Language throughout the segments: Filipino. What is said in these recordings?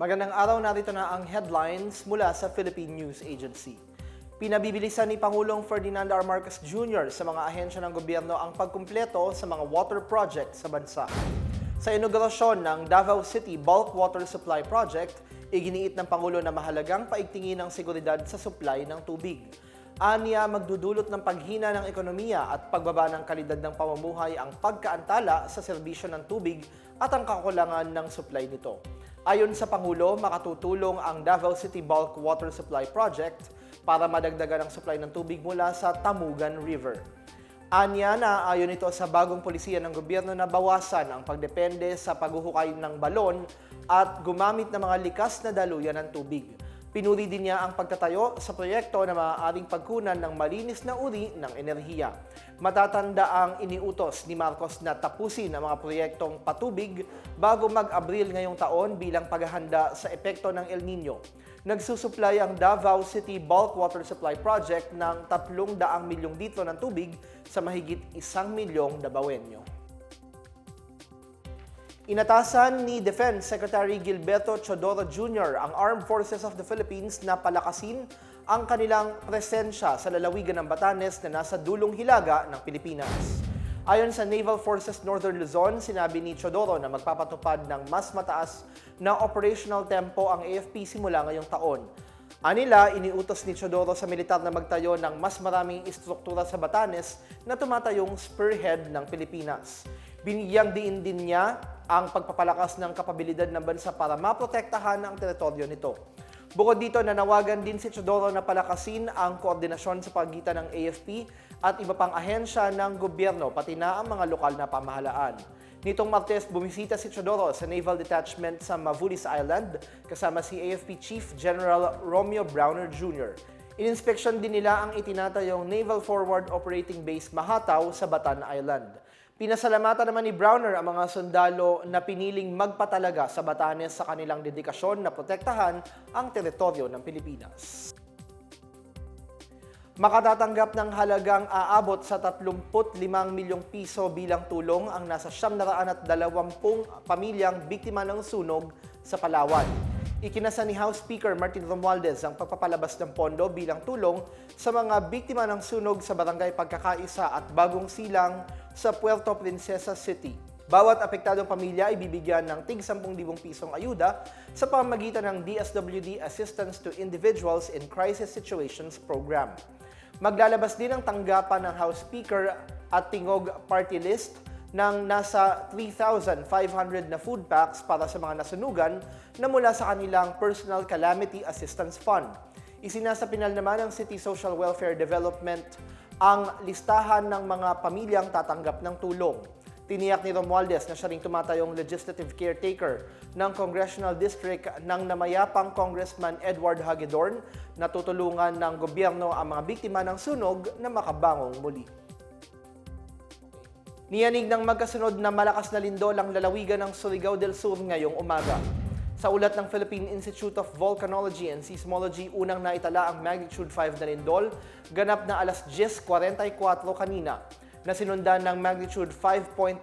Magandang araw, narito na ang headlines mula sa Philippine News Agency. Pinabibilisan ni Pangulong Ferdinand R. Marcos Jr. sa mga ahensya ng gobyerno ang pagkumpleto sa mga water project sa bansa. Sa inaugurasyon ng Davao City Bulk Water Supply Project, iginiit ng Pangulo na mahalagang paigtingin ang seguridad sa supply ng tubig. Aniya magdudulot ng paghina ng ekonomiya at pagbaba ng kalidad ng pamumuhay ang pagkaantala sa serbisyo ng tubig at ang kakulangan ng supply nito. Ayon sa Pangulo, makatutulong ang Davao City Bulk Water Supply Project para madagdagan ang supply ng tubig mula sa Tamugan River. Anya na ayon ito sa bagong polisiya ng gobyerno na bawasan ang pagdepende sa paghuhukay ng balon at gumamit ng mga likas na daluyan ng tubig. Pinuri din niya ang pagtatayo sa proyekto na maaaring pagkunan ng malinis na uri ng enerhiya. Matatanda ang iniutos ni Marcos na tapusin ang mga proyektong patubig bago mag-Abril ngayong taon bilang paghahanda sa epekto ng El Nino. Nagsusupply ang Davao City Bulk Water Supply Project ng 300 milyong litro ng tubig sa mahigit isang milyong dabawenyo. Inatasan ni Defense Secretary Gilberto Chodoro Jr. ang Armed Forces of the Philippines na palakasin ang kanilang presensya sa lalawigan ng Batanes na nasa dulong hilaga ng Pilipinas. Ayon sa Naval Forces Northern Luzon, sinabi ni Chodoro na magpapatupad ng mas mataas na operational tempo ang AFP simula ngayong taon. Anila, iniutos ni Chodoro sa militar na magtayo ng mas maraming istruktura sa Batanes na tumatayong spearhead ng Pilipinas. Binigyang diin din niya ang pagpapalakas ng kapabilidad ng bansa para maprotektahan ang teritoryo nito. Bukod dito, nanawagan din si Chodoro na palakasin ang koordinasyon sa pagitan ng AFP at iba pang ahensya ng gobyerno, pati na ang mga lokal na pamahalaan. Nitong Martes, bumisita si Chodoro sa Naval Detachment sa Mavulis Island kasama si AFP Chief General Romeo Browner Jr. Ininspeksyon din nila ang itinatayong Naval Forward Operating Base Mahataw sa Batan Island. Pinasalamatan naman ni Browner ang mga sundalo na piniling magpatalaga sa Batanes sa kanilang dedikasyon na protektahan ang teritoryo ng Pilipinas. Makatatanggap ng halagang aabot sa 35 milyong piso bilang tulong ang nasa 720 pamilyang biktima ng sunog sa Palawan. Ikinasa ni House Speaker Martin Romualdez ang pagpapalabas ng pondo bilang tulong sa mga biktima ng sunog sa Barangay Pagkakaisa at Bagong Silang sa Puerto Princesa City. Bawat apektadong pamilya ay bibigyan ng tig 10,000 pisong ayuda sa pamamagitan ng DSWD Assistance to Individuals in Crisis Situations Program. Maglalabas din ang tanggapan ng House Speaker at Tingog Party List ng nasa 3,500 na food packs para sa mga nasunugan na mula sa kanilang Personal Calamity Assistance Fund. Isinasapinal naman ng City Social Welfare Development ang listahan ng mga pamilyang tatanggap ng tulong. Tiniyak ni Romualdez na siya ring tumatayong legislative caretaker ng Congressional District ng namayapang Congressman Edward Hagedorn na tutulungan ng gobyerno ang mga biktima ng sunog na makabangong muli. Niyanig ng magkasunod na malakas na lindol ang lalawigan ng Surigao del Sur ngayong umaga. Sa ulat ng Philippine Institute of Volcanology and Seismology, unang naitala ang magnitude 5 na lindol, ganap na alas 10.44 kanina, na sinundan ng magnitude 5.1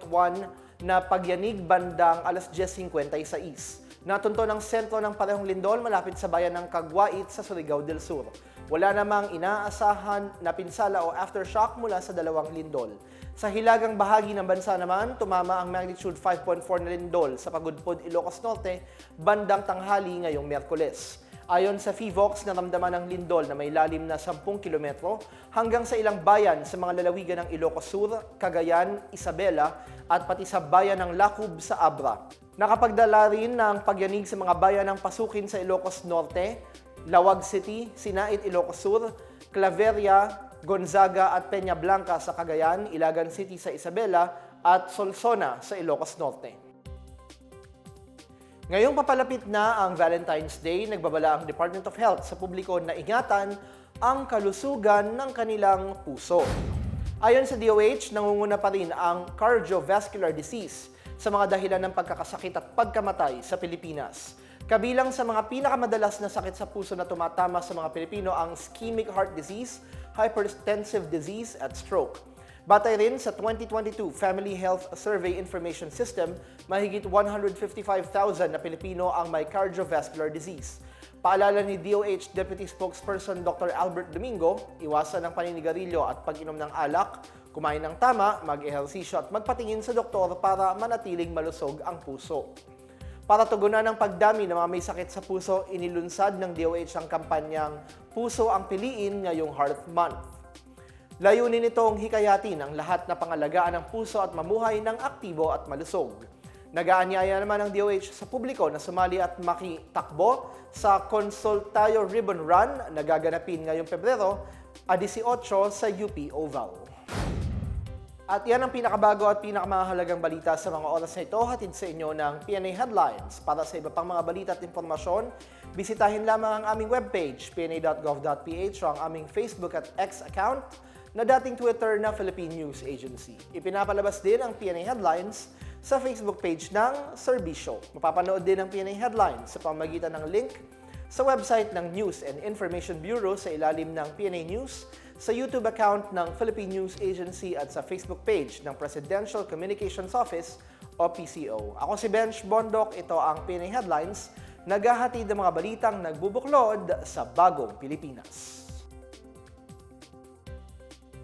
na pagyanig bandang alas 10.56. Natunto ng sentro ng parehong lindol malapit sa bayan ng Kagwait sa Surigao del Sur. Wala namang inaasahan na pinsala o aftershock mula sa dalawang lindol. Sa hilagang bahagi ng bansa naman, tumama ang magnitude 5.4 na lindol sa Pagudpod, Ilocos Norte, bandang tanghali ngayong Miyerkules. Ayon sa FIVOX, naramdaman ng lindol na may lalim na 10 kilometro hanggang sa ilang bayan sa mga lalawigan ng Ilocos Sur, Cagayan, Isabela at pati sa bayan ng Lacub sa Abra. Nakapagdala rin ng pagyanig sa mga bayan ng Pasukin sa Ilocos Norte, Lawag City, Sinait, Ilocos Sur, Claveria, Gonzaga at Peña Blanca sa Cagayan, Ilagan City sa Isabela at Solsona sa Ilocos Norte. Ngayong papalapit na ang Valentine's Day, nagbabala ang Department of Health sa publiko na ingatan ang kalusugan ng kanilang puso. Ayon sa DOH, nangunguna pa rin ang cardiovascular disease sa mga dahilan ng pagkakasakit at pagkamatay sa Pilipinas. Kabilang sa mga pinakamadalas na sakit sa puso na tumatama sa mga Pilipino ang ischemic heart disease, hypertensive disease at stroke. Batay rin sa 2022 Family Health Survey Information System, mahigit 155,000 na Pilipino ang may cardiovascular disease. Paalala ni DOH Deputy Spokesperson Dr. Albert Domingo, iwasan ang paninigarilyo at pag-inom ng alak, kumain ng tama, mag-ehersisyo at magpatingin sa doktor para manatiling malusog ang puso. Para tugunan ang pagdami ng mga may sakit sa puso, inilunsad ng DOH ang kampanyang Puso ang Piliin ngayong Heart Month. Layunin nitong hikayatin ang lahat na pangalagaan ng puso at mamuhay ng aktibo at malusog. Nagaanyaya naman ng DOH sa publiko na sumali at makitakbo sa Consultayo Ribbon Run na gaganapin ngayong Pebrero a 18 sa UP Oval. At yan ang pinakabago at pinakamahalagang balita sa mga oras na ito hatid sa inyo ng PNA Headlines. Para sa iba pang mga balita at impormasyon, bisitahin lamang ang aming webpage, pna.gov.ph o ang aming Facebook at X account na dating Twitter na Philippine News Agency. Ipinapalabas din ang PNA Headlines sa Facebook page ng Serbisyo. Mapapanood din ang PNA Headlines sa pamagitan ng link sa website ng News and Information Bureau sa ilalim ng PNA News, sa YouTube account ng Philippine News Agency at sa Facebook page ng Presidential Communications Office o PCO. Ako si Bench Bondok, ito ang PNA Headlines, naghahatid ng mga balitang nagbubuklod sa bagong Pilipinas.